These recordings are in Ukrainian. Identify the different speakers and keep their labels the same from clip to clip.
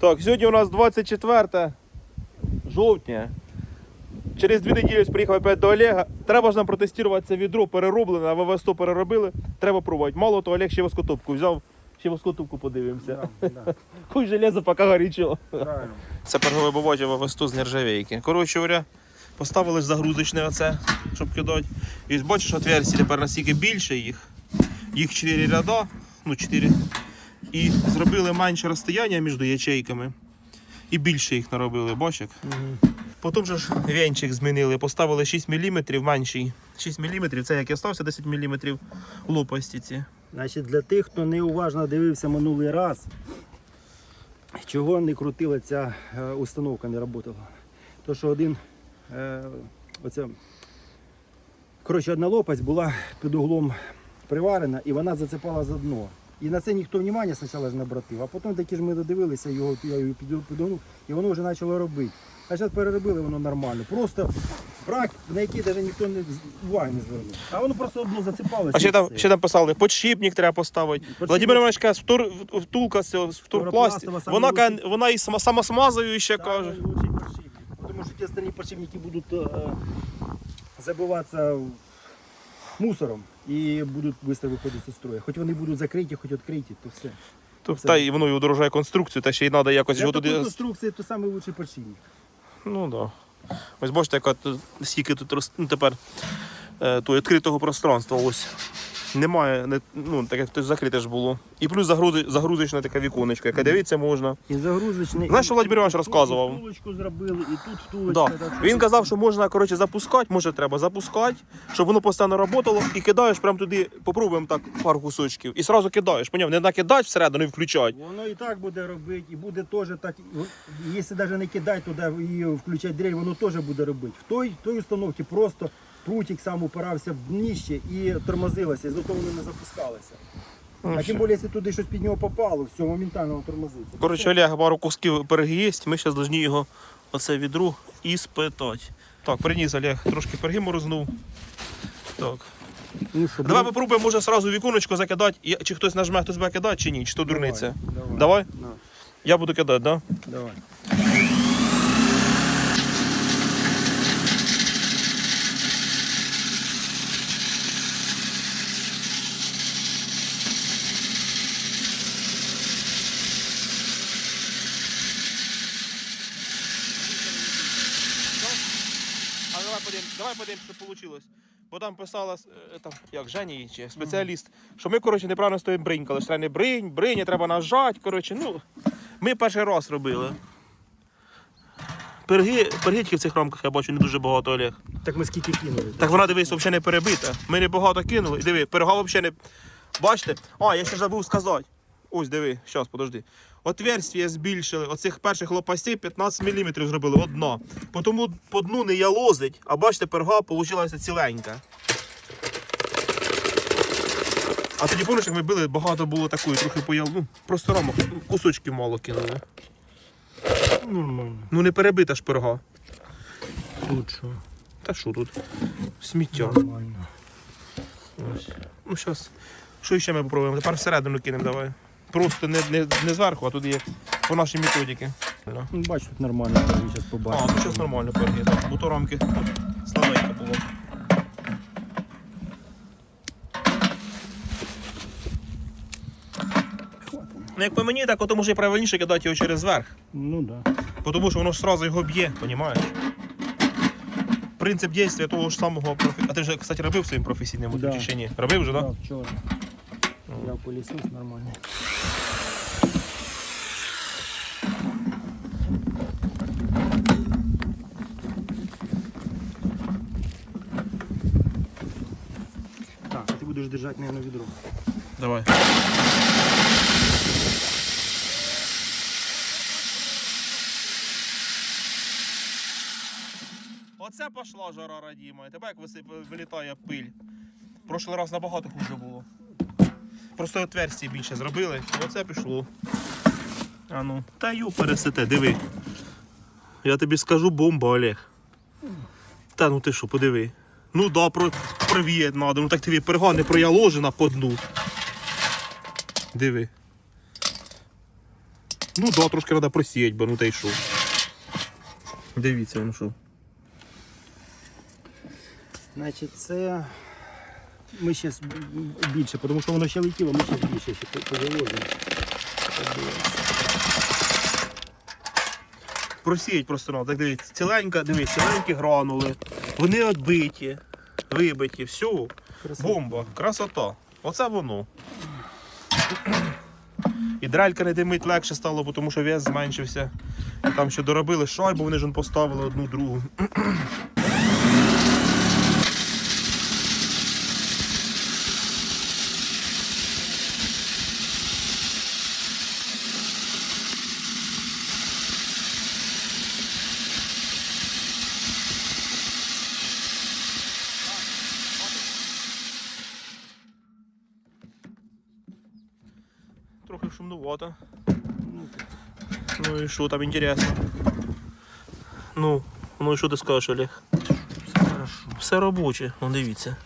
Speaker 1: Так, сьогодні у нас 24 жовтня. Через дві неділі приїхав опять до Олега. Треба ж нам протестувати це відро перероблене, а ВВ 100 переробили. Треба пробувати. Мало того, Олег ще воскотопку взяв. Ще воскотопку подивимося.
Speaker 2: Да, да,
Speaker 1: Хуй железо поки горячо.
Speaker 2: правильно.
Speaker 1: Це пергове побачив ВВ 100 з нержавейки. Коротше говоря, поставили ж загрузочне оце, щоб кидати. І бачиш, отверстия тепер настільки більше їх. Їх 4 ряда, ну 4. І зробили менше розстояння між ячейками. І більше їх наробили, бачиш? Потім же ж венчик змінили, поставили 6 мм менший. 6 мм, це як і стався 10 мм лопасті ці.
Speaker 2: Значить, для тих, хто неуважно дивився минулий раз, чого не крутила ця е, установка, не працювала. То, що один, е, оця, коротше, одна лопасть була під углом приварена і вона зацепала за дно. І на це ніхто внимання спочатку ж не обратив, а потім таки ж ми додивилися, його, я його піду- і воно вже почало робити. А зараз переробили воно нормально. Просто брак, на який навіть ніхто не уваги не звернув. А воно просто одно зацепалося.
Speaker 1: А ще там, ще там писали, подшипник треба поставити.
Speaker 2: Подшипник.
Speaker 1: Владимир Іванович каже, втор, втулка з втурпласті. Вона, каже, вона і сама, самосмазуюча,
Speaker 2: Да,
Speaker 1: каже.
Speaker 2: Потому что те остальные подшипники будут э, забиваться мусором і будуть швидко виходити з строю. Хоч вони будуть закриті, хоч відкриті, то все.
Speaker 1: Тобто, та й воно і удорожає конструкцію, та ще й треба якось його туди.
Speaker 2: конструкція то самий лучший.
Speaker 1: Ну так. Да. Ось бачите, яка скільки тут роз- ну, тепер е, то відкритого пространства. Ось. Немає, не, ну, таке тут закрите ж було. І плюс загрузи, загрузочне таке віконечко, яке дивитися можна.
Speaker 2: І загрузочний.
Speaker 1: Знаєш, що Владимир Іванович розказував?
Speaker 2: Втулочку зробили, і тут втулочка.
Speaker 1: Да.
Speaker 2: так
Speaker 1: Він казав, що можна коротше, запускати, може треба запускати, щоб воно постійно працювало, і кидаєш прямо туди, попробуємо так пару кусочків. І одразу кидаєш, поняв? Не накидати всередину і включати.
Speaker 2: Воно і так буде робити, і буде теж так. Якщо навіть не кидати туди і включати дрель, воно теж буде робити. В той, той установці просто прутик сам упирався в дніще і тормозилося, і зато воно не запускалося. А тим більше, якщо туди щось під нього попало, все, моментально воно тормозиться.
Speaker 1: Коротше, Олег, пару кусків пироги є, ми зараз повинні його оце відру і спитати. Так, приніс Олег, трошки пироги морознув. Так.
Speaker 2: Ну,
Speaker 1: Давай попробуємо, може одразу віконечко закидати. Чи хтось нажме, хтось буде кидати, чи ні, чи то дурниця.
Speaker 2: Давай.
Speaker 1: Давай?
Speaker 2: На,
Speaker 1: Я буду кидати, так? Да?
Speaker 2: давай.
Speaker 1: А давай подивимось, що вийшло. Бо там писала е, там, як Жені чи спеціаліст, що ми, коротше, неправильно стоїмо бринькали. Що треба не бринь, брині, треба нажати. Коротше, ну, ми перший раз робили. Пироги, пирогітки в цих рамках я бачу не дуже багато Олег.
Speaker 2: Так ми скільки кинули.
Speaker 1: Так вона дивись, взагалі не перебита. Ми не багато кинули. І диви, пирога взагалі не. Бачите? А, я ще забув сказати. Ось диви, зараз, подожди. Отверстие збільшили. Оцих перших лопастей 15 мм зробили одно. Тому по дну не ялозить, а бачите, пирога вийшла ціленька. А тоді помниш, як ми били, багато було такої, трохи поял. Ну, просто рама, кусочків мало кинули.
Speaker 2: Нормально.
Speaker 1: Ну не перебита ж пирога.
Speaker 2: Тут що?
Speaker 1: Та що тут? Сміття.
Speaker 2: Нормально.
Speaker 1: Ось. Ну, зараз. Що ще ми попробуємо? Тепер всередину кинемо давай. Просто не, не, не зверху, а туди по нашій методиці. Да.
Speaker 2: Ну, Бач, тут нормально, зараз
Speaker 1: А,
Speaker 2: побачимо.
Speaker 1: ну зараз нормально переді. Бо то рамки слабенько було. Ну, як по мені, так от може і правильніше кидати його через верх.
Speaker 2: Ну да.
Speaker 1: Бо Тому що воно ж одразу його б'є, розумієш? Принцип дійства того ж самого профі... А ти вже, кстати, робив своїм професійним
Speaker 2: Да.
Speaker 1: да. чи ні? Робив вже, так?
Speaker 2: Да, вчора. Я пилісос нормально. Будеш держати, наверное, відро.
Speaker 1: Давай. Оце пішла жара радіма. І тебе як висип- вилітає пиль. Прошлий раз набагато хуже було. Просто отверстие більше зробили. Оце пішло. А ну. Та ю пересите, диви. Я тобі скажу бомба, Олег. Та ну ти що, подиви. Ну да, про, провіяти треба. Ну так тобі перга не прояложена по дну. Диви. Ну да, трошки треба просіяти, бо ну та й що. Дивіться, ну що.
Speaker 2: Значить, це ми ще більше, тому що воно ще летіло, ми ще більше ще по-
Speaker 1: Просіять просто надо. Так дивіться, ціленька, дивись, ціленькі гранули. Вони відбиті, вибиті, всю.
Speaker 2: Красота.
Speaker 1: Бомба, красота. Оце воно. І дрелька не димить легше стало, бо тому що вес зменшився. І там ще доробили шайбу, вони ж поставили одну другу. Трохи шумнувато. Ну і що там інтересно? Ну, ну і що ти скажеш, Олег?
Speaker 2: Все.
Speaker 1: Все робоче, ну дивіться.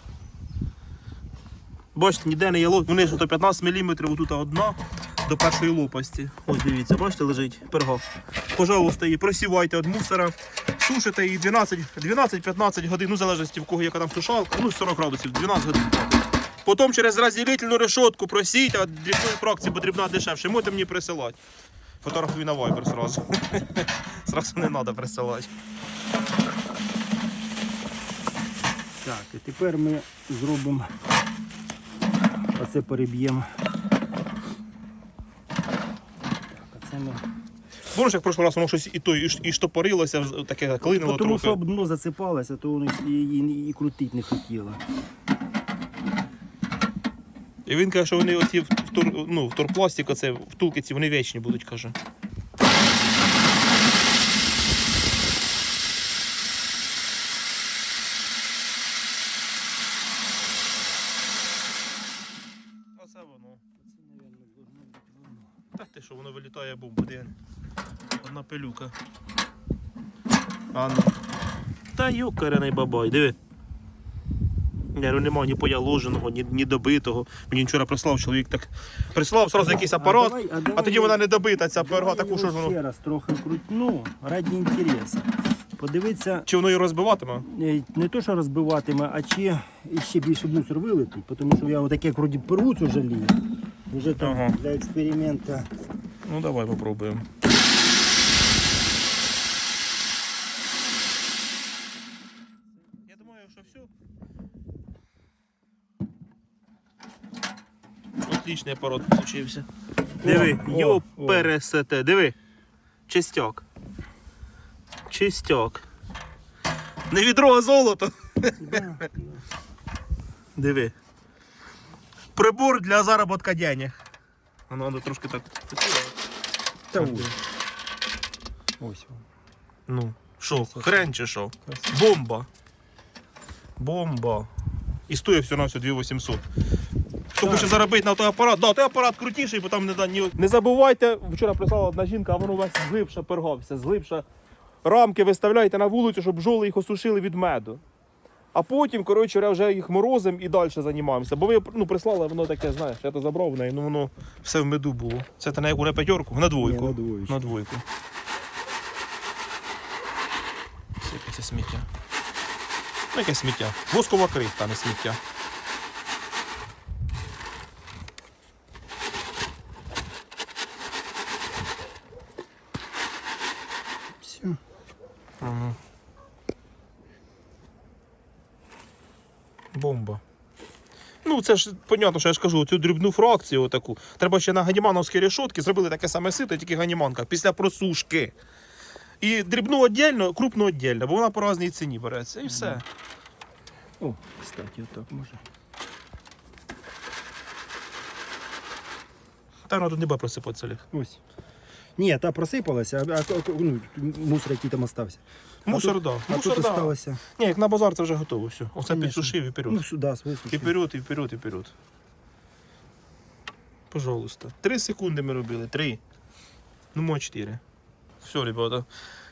Speaker 1: Бачите, ніде не є лоп. Вони ж 15 мм, отут одна до першої лопасті. Ось дивіться, бачите, лежить перго. Пожалуйста, її просівайте від мусора, сушите її 12 12-15 годин, ну в залежності в кого яка там сушалка, ну 40 градусів, 12 годин. Потім через розділительну решетку просійте, а дрібної фракції, бо дрібна дешевше. Можете мені присилати. Фотографую на Viber сразу. Сразу не треба присилати.
Speaker 2: Так, і тепер ми зробимо оце переб'ємо. Ми.
Speaker 1: Помниш, як в прошлий раз воно щось і то, і, і штопорилося, таке клинило
Speaker 2: тому
Speaker 1: трохи.
Speaker 2: що дно засипалося, то воно і, і, і крутить не хотіло.
Speaker 1: І він каже, що вони оці в тур, ну, в турпластик, оце, втулки ці, вони вічні будуть, каже. Оце воно. Та ти що, воно вилітає бомба, де одна пилюка. А ну. Та юкарений бабай, диви. Ні, ну нема ні пояложеного, ні, ні добитого. Мені вчора прислав чоловік так. Прислав сразу якийсь апарат,
Speaker 2: давай- а
Speaker 1: а, тоді вона не добита, ця перга, таку що ж воно.
Speaker 2: ще раз трохи крутну, раді інтересу. Подивитися,
Speaker 1: Чи воно її розбиватиме?
Speaker 2: е, не то, що розбиватиме, а чи ще більше мусор вилетить, тому що я отаке вроді перуцу жалію. Вже там
Speaker 1: Ага.
Speaker 2: для експерименту.
Speaker 1: Ну давай попробуємо. Я думаю, що все. Отличний апарат получився. Диви, йо пересете, диви. Чистяк. Чистяк. Не відро, а золото. Диви. Прибор для заробітка денег. Воно треба трошки так.
Speaker 2: Та ось. Ось.
Speaker 1: Ну, що, хрен чи що? Бомба. Бомба. І стоїть все на все 2800. Хто хоче заробити на той апарат, да, той апарат крутіший, бо там не да, ні. Не забувайте, вчора прислала одна жінка, а воно весь зглибша пергався, зглибша. Рамки виставляйте на вулицю, щоб бджоли їх осушили від меду. А потім, коротше, вже їх морозим і далі займаємося. Бо ви ну, прислали, воно таке, знаєш, я то забрав в неї, ну воно все в меду було. Це ти на яку на п'ятерку? На двойку.
Speaker 2: Ні, на двоєчку.
Speaker 1: На двойку. Сипеться сміття. Ну, яке сміття? Воскова крихта, не сміття.
Speaker 2: Все.
Speaker 1: Ага. Бомба. Ну, це ж понятно, що я ж кажу, цю дрібну фракцію отаку. Треба ще на ганімановські решотки зробили таке саме сито, тільки ганіманка, після просушки. І дрібну віддільно, крупну віддільно, бо вона по разній ціні береться. І все.
Speaker 2: О, кстати, отак може.
Speaker 1: Та вона тут не буде просипатися.
Speaker 2: Ось. Ні, та просипалася, а, а ну, мусор, який там остався.
Speaker 1: Мусор,
Speaker 2: так.
Speaker 1: да. Мусор,
Speaker 2: тут
Speaker 1: да.
Speaker 2: осталося.
Speaker 1: Ні, як на базар це вже готово. Все. Оце
Speaker 2: Конечно.
Speaker 1: підсушив і вперед.
Speaker 2: Ну, сюди,
Speaker 1: І
Speaker 2: висушив.
Speaker 1: вперед, і вперед, і вперед. Пожалуйста. Три секунди ми робили. Три. Ну, мо чотири. Все, ребята.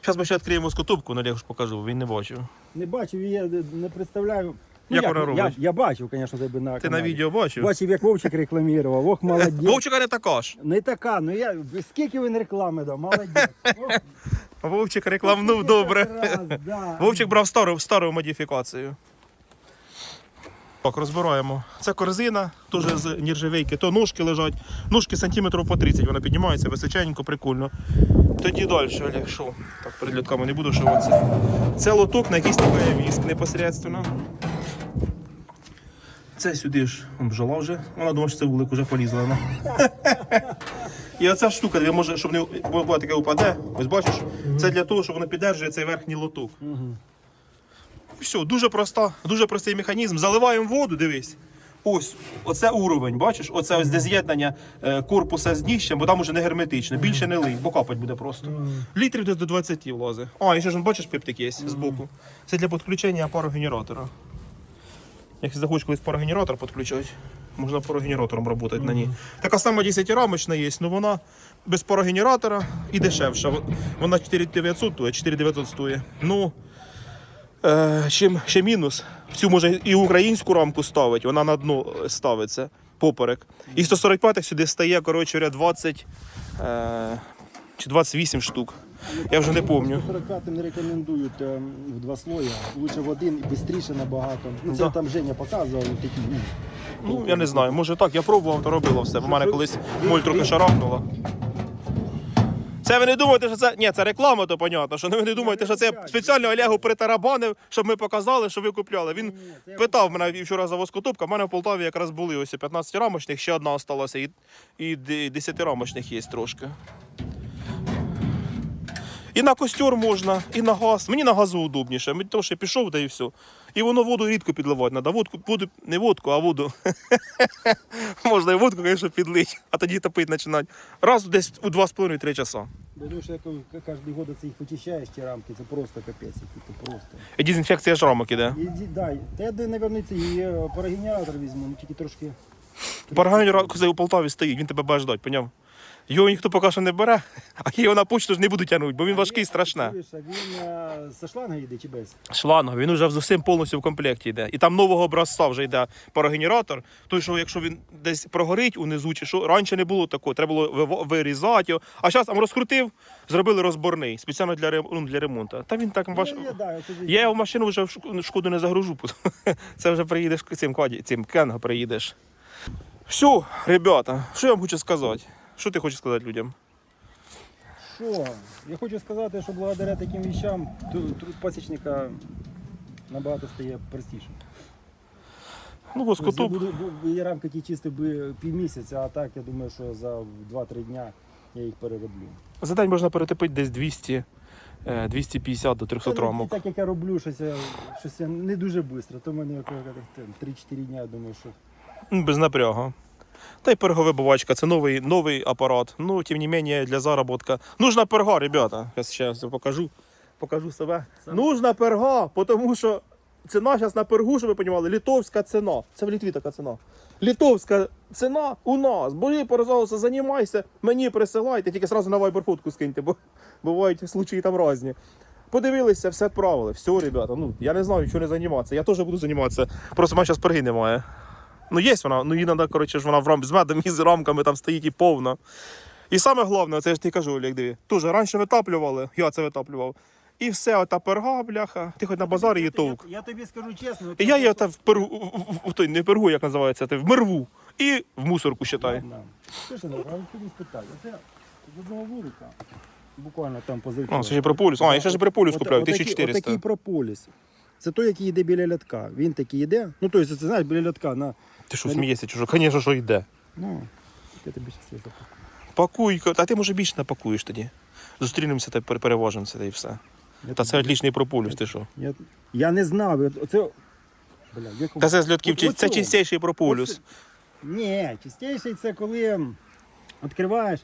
Speaker 1: Зараз ми ще відкриємо скотубку, на ж покажу, він не бачив.
Speaker 2: Не бачив, я не представляю.
Speaker 1: Як
Speaker 2: як,
Speaker 1: вона
Speaker 2: я,
Speaker 1: робить?
Speaker 2: я бачив, звісно, тебе на
Speaker 1: Ти на відео бачив?
Speaker 2: Бачив, як Вовчик рекламував. Ох, молодець.
Speaker 1: Вовчика не така ж.
Speaker 2: Не така, ну я скільки він реклами дав, молодець. Ох,
Speaker 1: Вовчик рекламнув добре.
Speaker 2: раз, да.
Speaker 1: Вовчик брав стару, стару модифікацію. Так, розбираємо. Це корзина, теж з нержавейки. То ножки лежать. Ножки сантиметрів по 30, вона піднімається височенько, прикольно. Тоді далі, Олег, що? Так, перед льотками не буду, що оце. Це лоток на якийсь такий віск непосередньо. Це сюди ж он бджола вже. Вона думає, що це вулик вже полізла. Вона. І оця штука, де може, щоб не бо таке упаде. Ось бачиш, це для того, щоб воно піддержує цей верхній лоток. Все, дуже проста, дуже простий механізм. Заливаємо воду, дивись. Ось, оце уровень, бачиш? Оце ось де з'єднання е, корпуса з дніщем, бо там уже не герметично. Більше не лий, бо капать буде просто. Літрів десь до 20 влазе. А, і ще ж бачиш, пиптик є збоку. Це для підключення парогенератора. Якщо захочеш колись парогенератор підключати, можна парогенератором працювати на ній. Така сама 10-рамочна є, але вона без парогенератора і дешевша. Вона 4900 стоїть, 4900 стоїть. Ну, Е, чим ще мінус, в цю може і українську рамку ставить, вона на дно ставиться поперек. І 145 сюди стає, коротше, 20 е, чи 28 штук. Я вже не пам'ятаю.
Speaker 2: 45 не рекомендують е, в два слоя. Лучше в один і швидше набагато. Ну це
Speaker 1: Да.
Speaker 2: там Женя показував такі. Ну,
Speaker 1: Ну, я не знаю, може так, я пробував, то робило все. У мене колись моль трохи шарахнула. Це ви не думаєте, що це. Ні, це реклама, то понятно. Що ви не думаєте, що це я спеціально Олегу притарабанив, щоб ми показали, що ви купляли. Він питав мене вчора за воскотопка. У мене в Полтаві якраз були ось 15 рамочних, ще одна осталася, і, і 10 рамочних є трошки. І на костер можна, і на газ. Мені на газу удобніше. Мені тому що я пішов, да і все. І воно воду рідко підливати треба. Водку, воду, не водку, а воду. Можна і водку, звісно, підлити, а тоді топити починати. Раз десь у 2,5-3 часа.
Speaker 2: Тому що як кожен год це їх вичищаєш, ті рамки, це просто капець, то просто.
Speaker 1: І дезінфекція ж рамок іде.
Speaker 2: І, да, та я, мабуть, цей е, парогенератор візьму, ну тільки трошки.
Speaker 1: Парагонер козай у Полтаві стоїть, він тебе буде ждати, поняв? Його ніхто поки що не бере, а я його на почту ж не буду тягнути, бо він важкий страшне.
Speaker 2: Чуєш, а він е, со шланга йде чи без?
Speaker 1: Шланг, він вже з усім повністю в комплекті йде. І там нового образця вже йде парогенератор. Той, що якщо він десь прогорить унизу, чи що раніше не було такого, треба було виво- вирізати його. А зараз там розкрутив, зробили розборний спеціально для, ну, для ремонту. Та він так ваш.
Speaker 2: Ну, я, да, ж-
Speaker 1: Я його в машину вже в шк- шкоду не загружу. Це вже приїдеш цим цим кенго приїдеш. Все, ребята, що я вам хочу сказати? Що ти хочеш сказати людям?
Speaker 2: Що? Я хочу сказати, що благодаря таким вещам ту- труд пасічника набагато стає простіше.
Speaker 1: Ну,
Speaker 2: Тобто
Speaker 1: воскотоп.
Speaker 2: я буду- бу- Я рамки ті чистив би півмісяця, а так я думаю, що за 2-3 дня я їх перероблю.
Speaker 1: За день можна перетопити десь 200, е, 250 до 300
Speaker 2: Та, ну,
Speaker 1: рамок.
Speaker 2: Так як я роблю щось, я, щось я не дуже швидко, то в мене як- як- як 3-4 дня, я думаю, що
Speaker 1: Ну, Без напрягу. Та й перговибивачка, це новий, новий апарат. Ну, тим не менее, для заработка. Нужна перга, ребята. Зараз ще раз покажу. Покажу себе.
Speaker 2: Сам-
Speaker 1: Нужна перга, тому що ціна зараз на пергу, щоб ви розуміли, літовська ціна. Це в Літві така ціна. Літовська ціна у нас. Божі, пожалуйста, займайся, мені присилайте, тільки одразу на Viber фотку скиньте, бо бувають случаї там різні. Подивилися, все відправили. Все, ребята. Ну, я не знаю, що не займатися. Я теж буду займатися. Просто в мене зараз перги немає. Ну, є вона, ну її треба, коротше, ж вона в рам... з медом і з рамками там стоїть і повна. І саме головне, це я ж ти кажу, Олег, диви. Теж раніше витаплювали, я це витаплював. І все, ота перга, бляха. Ти хоч на базарі її товк.
Speaker 2: Я, я тобі скажу чесно.
Speaker 1: І я її ота в пергу, в, в, в, той, не в пергу, як називається, ти в мерву. І в мусорку считай.
Speaker 2: Слушай, ну, а хотів спитати, це з одного вулика, буквально там позавчора.
Speaker 1: А, це ще прополіс. А, я ще ж прополіс купляв,
Speaker 2: Отакий-
Speaker 1: 1400.
Speaker 2: Отакий прополіс. Це той, який йде біля лятка. Він такий йде. Ну, тобто, це знаєш, біля лятка на.
Speaker 1: Ти що смієшся, чужо? Звісно, що йде.
Speaker 2: Ну, я тобі щас.
Speaker 1: Пакуй, а ти може більше напакуєш тоді. Зустрінемося та пере- переважимося, та і все.
Speaker 2: Я
Speaker 1: Та це отлічний прополіс, ти що?
Speaker 2: Я, я не знав. Оце... Бля, як...
Speaker 1: Та це з льотків,
Speaker 2: От-
Speaker 1: чи- це чистіший прополіс.
Speaker 2: Оце- Ні, чистіший це коли відкриваєш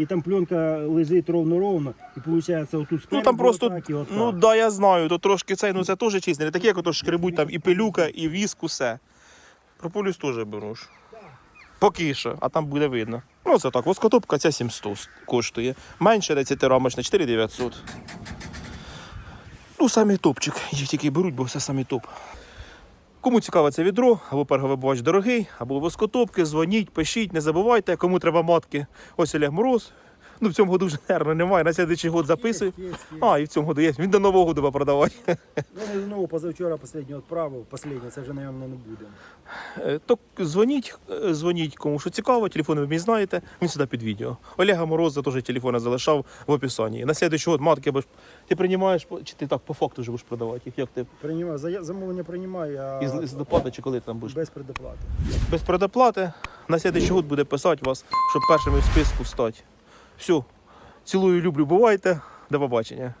Speaker 2: і там пленка лежить ровно-ровно, і виходить отут
Speaker 1: Ну
Speaker 2: спереду
Speaker 1: там просто,
Speaker 2: отак і отак.
Speaker 1: ну да, я знаю, то трошки цей, ну це теж чисто, не таке, як ото шкребуть там і пилюка, і віск, усе. Прополіс теж беру ж. Поки що, а там буде видно. Ну це так, воскотопка ця 700 коштує. Менше 10 рамочна, 4900. Ну, самий топчик. Їх тільки беруть, бо все самий топ. Кому цікаве це відро, або перговибувач дорогий, або воскотопки, дзвоніть, пишіть, не забувайте, кому треба матки. Ось Олег Мороз. Ну, в цьому году вже, наверное, немає. На слідчий год записує.
Speaker 2: Є, є, є.
Speaker 1: А, і в цьому году є. Він до Нового году буде продавати.
Speaker 2: Ну, знову позавчора останню відправив, останнє, це вже, мабуть, не буде.
Speaker 1: Е, То дзвоніть, е, дзвоніть кому що цікаво, телефон ви мій знаєте, він сюди під відео. Олега Мороза теж телефон залишав в описанні. На слідчий год матки будеш, ти приймаєш, чи ти так по факту вже будеш продавати їх, як ти?
Speaker 2: Приймаю, замовлення приймаю, а
Speaker 1: Із, із доплати чи коли ти там будеш?
Speaker 2: без предоплати.
Speaker 1: Без предоплати. На слідчий год буде писати вас, щоб першими в списку стати. Все. Цілую, люблю, бувайте. До побачення.